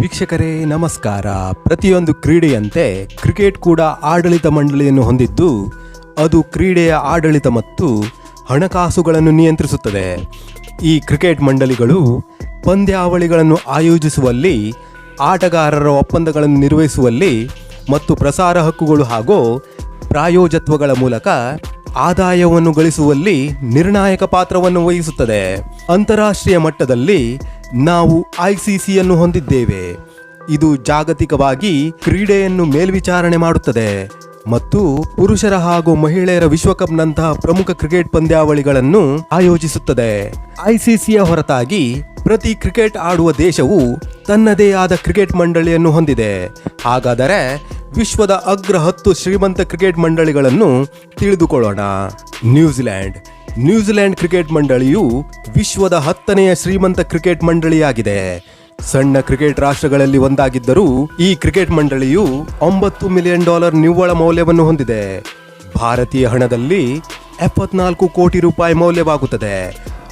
ವೀಕ್ಷಕರೇ, ನಮಸ್ಕಾರ. ಪ್ರತಿಯೊಂದು ಕ್ರೀಡೆಯಂತೆ ಕ್ರಿಕೆಟ್ ಕೂಡ ಆಡಳಿತ ಮಂಡಳಿಯನ್ನು ಹೊಂದಿದ್ದು, ಅದು ಕ್ರೀಡೆಯ ಆಡಳಿತ ಮತ್ತು ಹಣಕಾಸುಗಳನ್ನು ನಿಯಂತ್ರಿಸುತ್ತದೆ. ಈ ಕ್ರಿಕೆಟ್ ಮಂಡಳಿಗಳು ಪಂದ್ಯಾವಳಿಗಳನ್ನು ಆಯೋಜಿಸುವಲ್ಲಿ, ಆಟಗಾರರ ಒಪ್ಪಂದಗಳನ್ನು ನಿರ್ವಹಿಸುವಲ್ಲಿ ಮತ್ತು ಪ್ರಸಾರ ಹಕ್ಕುಗಳು ಹಾಗೂ ಪ್ರಾಯೋಜತ್ವಗಳ ಮೂಲಕ ಆದಾಯವನ್ನು ಗಳಿಸುವಲ್ಲಿ ನಿರ್ಣಾಯಕ ಪಾತ್ರವನ್ನು ವಹಿಸುತ್ತದೆ. ಅಂತಾರಾಷ್ಟ್ರೀಯ ಮಟ್ಟದಲ್ಲಿ ನಾವು ಐಸಿಸಿಯನ್ನು ಹೊಂದಿದ್ದೇವೆ. ಇದು ಜಾಗತಿಕವಾಗಿ ಕ್ರೀಡೆಯನ್ನು ಮೇಲ್ವಿಚಾರಣೆ ಮಾಡುತ್ತದೆ ಮತ್ತು ಪುರುಷರ ಹಾಗೂ ಮಹಿಳೆಯರ ವಿಶ್ವಕಪ್ನಂತಹ ಪ್ರಮುಖ ಕ್ರಿಕೆಟ್ ಪಂದ್ಯಾವಳಿಗಳನ್ನು ಆಯೋಜಿಸುತ್ತದೆ. ಐಸಿಸಿಯ ಹೊರತಾಗಿ ಪ್ರತಿ ಕ್ರಿಕೆಟ್ ಆಡುವ ದೇಶವು ತನ್ನದೇ ಆದ ಕ್ರಿಕೆಟ್ ಮಂಡಳಿಯನ್ನು ಹೊಂದಿದೆ. ಹಾಗಾದರೆ ವಿಶ್ವದ ಅಗ್ರ ಹತ್ತು ಶ್ರೀಮಂತ ಕ್ರಿಕೆಟ್ ಮಂಡಳಿಗಳನ್ನು ತಿಳಿದುಕೊಳ್ಳೋಣ. ನ್ಯೂಜಿಲೆಂಡ್ ನ್ಯೂಜಿಲೆಂಡ್ ಕ್ರಿಕೆಟ್ ಮಂಡಳಿಯು ವಿಶ್ವದ ಹತ್ತನೆಯ ಶ್ರೀಮಂತ ಕ್ರಿಕೆಟ್ ಮಂಡಳಿಯಾಗಿದೆ. ಸಣ್ಣ ಕ್ರಿಕೆಟ್ ರಾಷ್ಟ್ರಗಳಲ್ಲಿ ಒಂದಾಗಿದ್ದರೂ ಈ ಕ್ರಿಕೆಟ್ ಮಂಡಳಿಯು ಒಂಬತ್ತು ಮಿಲಿಯನ್ ಡಾಲರ್ ನಿವ್ವಳ ಮೌಲ್ಯವನ್ನು ಹೊಂದಿದೆ. ಭಾರತೀಯ ಹಣದಲ್ಲಿ ಎಪ್ಪತ್ನಾಲ್ಕು ಕೋಟಿ ರೂಪಾಯಿ ಮೌಲ್ಯವಾಗುತ್ತದೆ.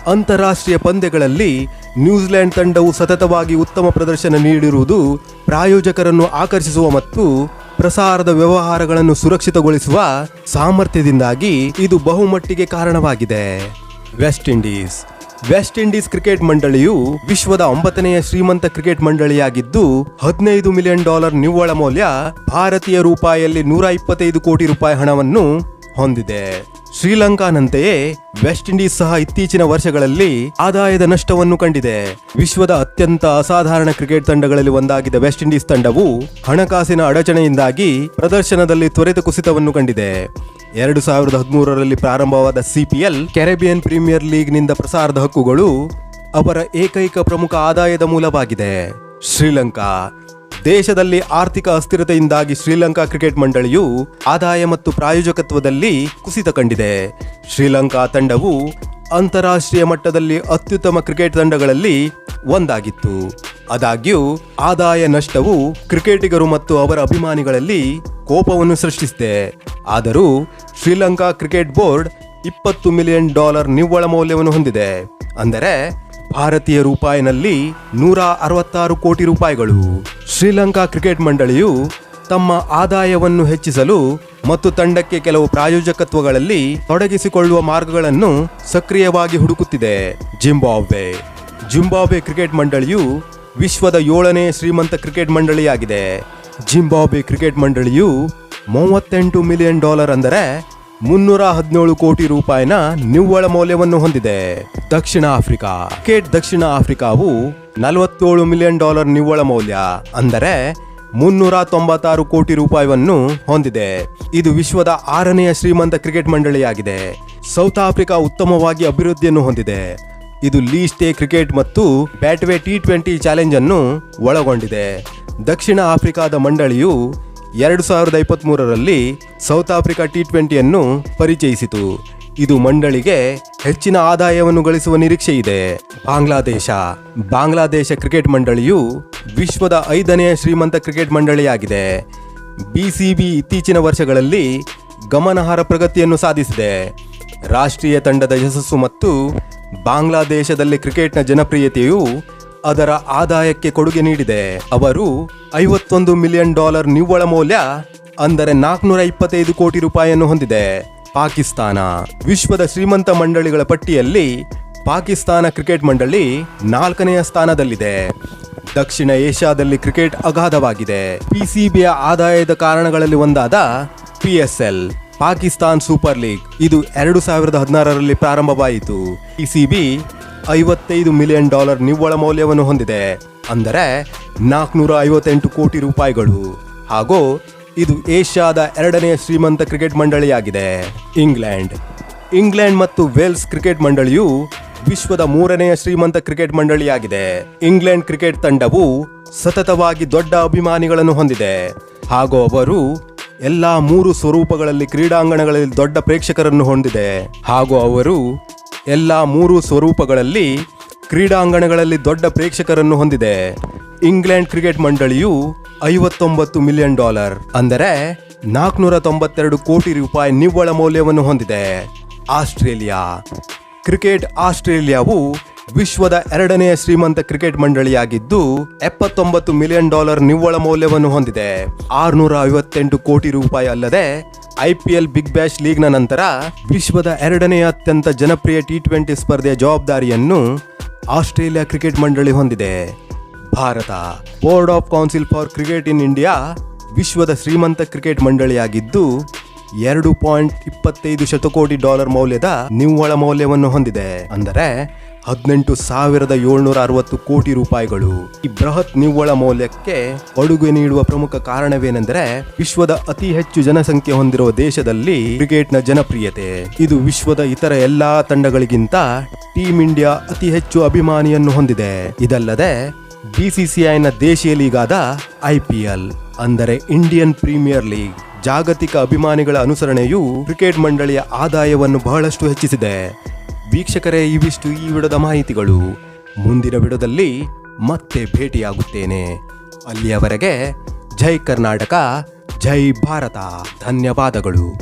ಅಂತಾರಾಷ್ಟ್ರೀಯ ಪಂದ್ಯಗಳಲ್ಲಿ ನ್ಯೂಜಿಲೆಂಡ್ ತಂಡವು ಸತತವಾಗಿ ಉತ್ತಮ ಪ್ರದರ್ಶನ ನೀಡಿರುವುದು ಪ್ರಾಯೋಜಕರನ್ನು ಆಕರ್ಷಿಸುವ ಮತ್ತು ಪ್ರಸಾರದ ವ್ಯವಹಾರಗಳನ್ನು ಸುರಕ್ಷಿತಗೊಳಿಸುವ ಸಾಮರ್ಥ್ಯದಿಂದಾಗಿ ಇದು ಬಹುಮಟ್ಟಿಗೆ ಕಾರಣವಾಗಿದೆ. West Indies. West Indies cricket ಮಂಡಳಿಯು ವಿಶ್ವದ ಒಂಬತ್ತನೆಯ ಶ್ರೀಮಂತ ಕ್ರಿಕೆಟ್ ಮಂಡಳಿಯಾಗಿದ್ದು, ಹದಿನೈದು ಮಿಲಿಯನ್ ಡಾಲರ್ ನಿವ್ವಳ ಮೌಲ್ಯ ಭಾರತೀಯ ರೂಪಾಯಿಯಲ್ಲಿ ನೂರ ಇಪ್ಪತ್ತೈದು ಕೋಟಿ ರೂಪಾಯಿ ಹಣವನ್ನು ಹೊಂದಿದೆ. ಶ್ರೀಲಂಕಾನಂತೆಯೇ ವೆಸ್ಟ್ ಇಂಡೀಸ್ ಸಹ ಇತ್ತೀಚಿನ ವರ್ಷಗಳಲ್ಲಿ ಆದಾಯದ ನಷ್ಟವನ್ನು ಕಂಡಿದೆ. ವಿಶ್ವದ ಅತ್ಯಂತ ಅಸಾಧಾರಣ ಕ್ರಿಕೆಟ್ ತಂಡಗಳಲ್ಲಿ ಒಂದಾಗಿದ್ದ ವೆಸ್ಟ್ ಇಂಡೀಸ್ ತಂಡವು ಹಣಕಾಸಿನ ಅಡಚಣೆಯಿಂದಾಗಿ ಪ್ರದರ್ಶನದಲ್ಲಿ ತ್ವರಿತ ಕುಸಿತವನ್ನು ಕಂಡಿದೆ. ಎರಡು ಸಾವಿರದ ಹದಿಮೂರರಲ್ಲಿ ಪ್ರಾರಂಭವಾದ ಸಿಪಿಎಲ್ ಕೆರೆಬಿಯನ್ ಪ್ರೀಮಿಯರ್ ಲೀಗ್ನಿಂದ ಪ್ರಸಾರದ ಹಕ್ಕುಗಳು ಅವರ ಏಕೈಕ ಪ್ರಮುಖ ಆದಾಯದ ಮೂಲವಾಗಿದೆ. ಶ್ರೀಲಂಕಾ ದೇಶದಲ್ಲಿ ಆರ್ಥಿಕ ಅಸ್ಥಿರತೆಯಿಂದಾಗಿ ಶ್ರೀಲಂಕಾ ಕ್ರಿಕೆಟ್ ಮಂಡಳಿಯು ಆದಾಯ ಮತ್ತು ಪ್ರಾಯೋಜಕತ್ವದಲ್ಲಿ ಕುಸಿತ ಕಂಡಿದೆ. ಶ್ರೀಲಂಕಾ ತಂಡವು ಅಂತಾರಾಷ್ಟ್ರೀಯ ಮಟ್ಟದಲ್ಲಿ ಅತ್ಯುತ್ತಮ ಕ್ರಿಕೆಟ್ ತಂಡಗಳಲ್ಲಿ ಒಂದಾಗಿತ್ತು. ಆದಾಗ್ಯೂ, ಆದಾಯ ನಷ್ಟವು ಕ್ರಿಕೆಟಿಗರು ಮತ್ತು ಅವರ ಅಭಿಮಾನಿಗಳಲ್ಲಿ ಕೋಪವನ್ನು ಸೃಷ್ಟಿಸಿದೆ. ಆದರೂ, ಶ್ರೀಲಂಕಾ ಕ್ರಿಕೆಟ್ ಬೋರ್ಡ್ ಇಪ್ಪತ್ತು ಮಿಲಿಯನ್ ಡಾಲರ್ ನಿವ್ವಳ ಮೌಲ್ಯವನ್ನು ಹೊಂದಿದೆ. ಅಂದರೆ ಭಾರತೀಯ ರೂಪಾಯಿನಲ್ಲಿ ನೂರ ಅರವತ್ತಾರು ಕೋಟಿ ರೂಪಾಯಿಗಳು. ಶ್ರೀಲಂಕಾ ಕ್ರಿಕೆಟ್ ಮಂಡಳಿಯು ತಮ್ಮ ಆದಾಯವನ್ನು ಹೆಚ್ಚಿಸಲು ಮತ್ತು ತಂಡಕ್ಕೆ ಕೆಲವು ಪ್ರಾಯೋಜಕತ್ವಗಳಲ್ಲಿ ತೊಡಗಿಸಿಕೊಳ್ಳುವ ಮಾರ್ಗಗಳನ್ನು ಸಕ್ರಿಯವಾಗಿ ಹುಡುಕುತ್ತಿದೆ. ಜಿಂಬಾಬ್ವೆ. ಜಿಂಬಾಬ್ವೆ ಕ್ರಿಕೆಟ್ ಮಂಡಳಿಯು ವಿಶ್ವದ ಏಳನೇ ಶ್ರೀಮಂತ ಕ್ರಿಕೆಟ್ ಮಂಡಳಿಯಾಗಿದೆ. ಜಿಂಬಾಬ್ವೆ ಕ್ರಿಕೆಟ್ ಮಂಡಳಿಯು ಮೂವತ್ತೆಂಟು ಮಿಲಿಯನ್ ಡಾಲರ್ ಅಂದರೆ ಮುನ್ನೂರ ಹದಿನೇಳು ಕೋಟಿ ರೂಪಾಯಿನ ನಿವ್ವಳ ಮೌಲ್ಯವನ್ನು ಹೊಂದಿದೆ. ದಕ್ಷಿಣ ಆಫ್ರಿಕಾ. ಕ್ರಿಕೆಟ್ ದಕ್ಷಿಣ ಆಫ್ರಿಕಾವು ನಲವತ್ತೇಳು ಮಿಲಿಯನ್ ಡಾಲರ್ ನಿವ್ವಳ ಮೌಲ್ಯ, ಅಂದರೆ ಮುನ್ನೂರ ತೊಂಬತ್ತಾರು ಕೋಟಿ ರೂಪಾಯಿಯನ್ನು ಹೊಂದಿದೆ. ಇದು ವಿಶ್ವದ ಆರನೆಯ ಶ್ರೀಮಂತ ಕ್ರಿಕೆಟ್ ಮಂಡಳಿಯಾಗಿದೆ. ಸೌತ್ ಆಫ್ರಿಕಾ ಉತ್ತಮವಾಗಿ ಅಭಿವೃದ್ಧಿಯನ್ನು ಹೊಂದಿದೆ. ಇದು ಲೀಸ್ಟೇ ಕ್ರಿಕೆಟ್ ಮತ್ತು ಬ್ಯಾಟ್ವೆ ಟಿ ಟ್ವೆಂಟಿ ಚಾಲೆಂಜ್ ಅನ್ನು ಒಳಗೊಂಡಿದೆ. ದಕ್ಷಿಣ ಆಫ್ರಿಕಾದ ಮಂಡಳಿಯು ಎರಡು ಸಾವಿರದ ಇಪ್ಪತ್ತ್ಮೂರರಲ್ಲಿ ಸೌತ್ ಆಫ್ರಿಕಾ ಟಿ ಟ್ವೆಂಟಿಯನ್ನು ಪರಿಚಯಿಸಿತು. ಇದು ಮಂಡಳಿಗೆ ಹೆಚ್ಚಿನ ಆದಾಯವನ್ನು ಗಳಿಸುವ ನಿರೀಕ್ಷೆ ಇದೆ. ಬಾಂಗ್ಲಾದೇಶ. ಬಾಂಗ್ಲಾದೇಶ ಕ್ರಿಕೆಟ್ ಮಂಡಳಿಯು ವಿಶ್ವದ ಐದನೆಯ ಶ್ರೀಮಂತ ಕ್ರಿಕೆಟ್ ಮಂಡಳಿಯಾಗಿದೆ. ಬಿಸಿಬಿ ಇತ್ತೀಚಿನ ವರ್ಷಗಳಲ್ಲಿ ಗಮನಾರ್ಹ ಪ್ರಗತಿಯನ್ನು ಸಾಧಿಸಿದೆ. ರಾಷ್ಟ್ರೀಯ ತಂಡದ ಯಶಸ್ಸು ಮತ್ತು ಬಾಂಗ್ಲಾದೇಶದಲ್ಲಿ ಕ್ರಿಕೆಟ್ನ ಜನಪ್ರಿಯತೆಯು ಅದರ ಆದಾಯಕ್ಕೆ ಕೊಡುಗೆ ನೀಡಿದೆ. ಅವರು ಐವತ್ತೊಂದು ಮಿಲಿಯನ್ ಡಾಲರ್ ನಿವ್ವಳ ಮೌಲ್ಯ ಅಂದರೆ ನಾಲ್ಕುನೂರ ಇಪ್ಪತ್ತೈದು ಕೋಟಿ ರೂಪಾಯಿಯನ್ನು ಹೊಂದಿದೆ. ಪಾಕಿಸ್ತಾನ ವಿಶ್ವದ ಶ್ರೀಮಂತ ಮಂಡಳಿಗಳ ಪಟ್ಟಿಯಲ್ಲಿ ಪಾಕಿಸ್ತಾನ ಕ್ರಿಕೆಟ್ ಮಂಡಳಿ ನಾಲ್ಕನೆಯ ಸ್ಥಾನದಲ್ಲಿದೆ. ದಕ್ಷಿಣ ಏಷ್ಯಾದಲ್ಲಿ ಕ್ರಿಕೆಟ್ ಅಗಾಧವಾಗಿದೆ. ಪಿಸಿಬಿಯ ಆದಾಯದ ಕಾರಣಗಳಲ್ಲಿ ಒಂದಾದ ಪಿಎಸ್ಎಲ್ ಪಾಕಿಸ್ತಾನ್ ಸೂಪರ್ ಲೀಗ್. ಇದು ಎರಡು ಸಾವಿರದ ಹದಿನಾರರಲ್ಲಿ ಪ್ರಾರಂಭವಾಯಿತು. ಪಿಸಿಬಿ ಐವತ್ತೈದು ಮಿಲಿಯನ್ ಡಾಲರ್ ನಿವ್ವಳ ಮೌಲ್ಯವನ್ನು ಹೊಂದಿದೆ. ಅಂದರೆ ನಾಲ್ಕುನೂರ ಐವತ್ತೆಂಟು ಕೋಟಿ ರೂಪಾಯಿಗಳು. ಹಾಗೂ ಇದು ಏಷ್ಯಾದ ಎರಡನೆಯ ಶ್ರೀಮಂತ ಕ್ರಿಕೆಟ್ ಮಂಡಳಿಯಾಗಿದೆ. ಇಂಗ್ಲೆಂಡ್. ಇಂಗ್ಲೆಂಡ್ ಮತ್ತು ವೇಲ್ಸ್ ಕ್ರಿಕೆಟ್ ಮಂಡಳಿಯು ವಿಶ್ವದ ಮೂರನೆಯ ಶ್ರೀಮಂತ ಕ್ರಿಕೆಟ್ ಮಂಡಳಿಯಾಗಿದೆ. ಇಂಗ್ಲೆಂಡ್ ಕ್ರಿಕೆಟ್ ತಂಡವು ಸತತವಾಗಿ ದೊಡ್ಡ ಅಭಿಮಾನಿಗಳನ್ನು ಹೊಂದಿದೆ. ಹಾಗೂ ಅವರು ಎಲ್ಲಾ ಮೂರು ಸ್ವರೂಪಗಳಲ್ಲಿ ಕ್ರೀಡಾಂಗಣಗಳಲ್ಲಿ ದೊಡ್ಡ ಪ್ರೇಕ್ಷಕರನ್ನು ಹೊಂದಿದೆ. ಹಾಗೂ ಅವರು ಎಲ್ಲಾ ಮೂರು ಸ್ವರೂಪಗಳಲ್ಲಿ ಕ್ರೀಡಾಂಗಣಗಳಲ್ಲಿ ದೊಡ್ಡ ಪ್ರೇಕ್ಷಕರನ್ನು ಹೊಂದಿದೆ. ಇಂಗ್ಲೆಂಡ್ ಕ್ರಿಕೆಟ್ ಮಂಡಳಿಯು ಐವತ್ತೊಂಬತ್ತು ಮಿಲಿಯನ್ ಡಾಲರ್ ಅಂದರೆ ನಾಲ್ಕುನೂರ ತೊಂಬತ್ತೆರಡು ಕೋಟಿ ರೂಪಾಯಿ ನಿವ್ವಳ ಮೌಲ್ಯವನ್ನು ಹೊಂದಿದೆ. ಆಸ್ಟ್ರೇಲಿಯಾ. ಕ್ರಿಕೆಟ್ ಆಸ್ಟ್ರೇಲಿಯಾವು ವಿಶ್ವದ ಎರಡನೆಯ ಶ್ರೀಮಂತ ಕ್ರಿಕೆಟ್ ಮಂಡಳಿಯಾಗಿದ್ದು ಎಪ್ಪತ್ತೊಂಬತ್ತು ಮಿಲಿಯನ್ ಡಾಲರ್ ನಿವ್ವಳ ಮೌಲ್ಯವನ್ನು ಹೊಂದಿದೆ. ಆರುನೂರ ಐವತ್ತೆಂಟು ಕೋಟಿ ರೂಪಾಯಿ ಅಲ್ಲದೆ ಐಪಿಎಲ್ ಬಿಗ್ ಬ್ಯಾಶ್ ಲೀಗ್ನ ನಂತರ ವಿಶ್ವದ ಎರಡನೇ ಅತ್ಯಂತ ಜನಪ್ರಿಯ ಟಿ ಟ್ವೆಂಟಿ ಸ್ಪರ್ಧೆಯ ಜವಾಬ್ದಾರಿಯನ್ನು ಆಸ್ಟ್ರೇಲಿಯಾ ಕ್ರಿಕೆಟ್ ಮಂಡಳಿ ಹೊಂದಿದೆ. Bharat board of council for cricket in India ವಿಶ್ವದ ಶ್ರೀಮಂತ ಕ್ರಿಕೆಟ್ ಮಂಡಳಿಯಾಗಿದ್ದು ಎರಡು ಪಾಯಿಂಟ್ ಇಪ್ಪತ್ತೈದು ಶತಕೋಟಿ ಡಾಲರ್ ಮೌಲ್ಯದ ನಿವ್ವಳ ಮೌಲ್ಯವನ್ನು ಹೊಂದಿದೆ. ಅಂದರೆ ಹದಿನೆಂಟು ಸಾವಿರದ ಏಳ್ನೂರ ಅರವತ್ತು ಕೋಟಿ ರೂಪಾಯಿಗಳು. ಈ ಬೃಹತ್ ನಿವ್ವಳ ಮೌಲ್ಯಕ್ಕೆ ಕೊಡುಗೆ ನೀಡುವ ಪ್ರಮುಖ ಕಾರಣವೇನೆಂದರೆ ವಿಶ್ವದ ಅತಿ ಹೆಚ್ಚು ಜನಸಂಖ್ಯೆ ಹೊಂದಿರುವ ದೇಶದಲ್ಲಿ ಕ್ರಿಕೆಟ್ನ ಜನಪ್ರಿಯತೆ. ಇದು ವಿಶ್ವದ ಇತರ ಎಲ್ಲಾ ತಂಡಗಳಿಗಿಂತ ಟೀಮ್ ಇಂಡಿಯಾ ಅತಿ ಹೆಚ್ಚು ಅಭಿಮಾನಿಯನ್ನು ಹೊಂದಿದೆ. ಇದಲ್ಲದೆ ಬಿಸಿಸಿಐನ ದೇಶೀಯ ಲೀಗಾದ ಐಪಿಎಲ್ ಅಂದರೆ ಇಂಡಿಯನ್ ಪ್ರೀಮಿಯರ್ ಲೀಗ್. ಜಾಗತಿಕ ಅಭಿಮಾನಿಗಳ ಅನುಸರಣೆಯು ಕ್ರಿಕೆಟ್ ಮಂಡಳಿಯ ಆದಾಯವನ್ನು ಬಹಳಷ್ಟು ಹೆಚ್ಚಿಸಿದೆ. ವೀಕ್ಷಕರೇ, ಇವಿಷ್ಟು ಈ ವಿಡದ ಮಾಹಿತಿಗಳು. ಮುಂದಿನ ವಿಡದಲ್ಲಿ ಮತ್ತೆ ಭೇಟಿಯಾಗುತ್ತೇನೆ. ಅಲ್ಲಿಯವರೆಗೆ ಜೈ ಕರ್ನಾಟಕ, ಜೈ ಭಾರತ. ಧನ್ಯವಾದಗಳು.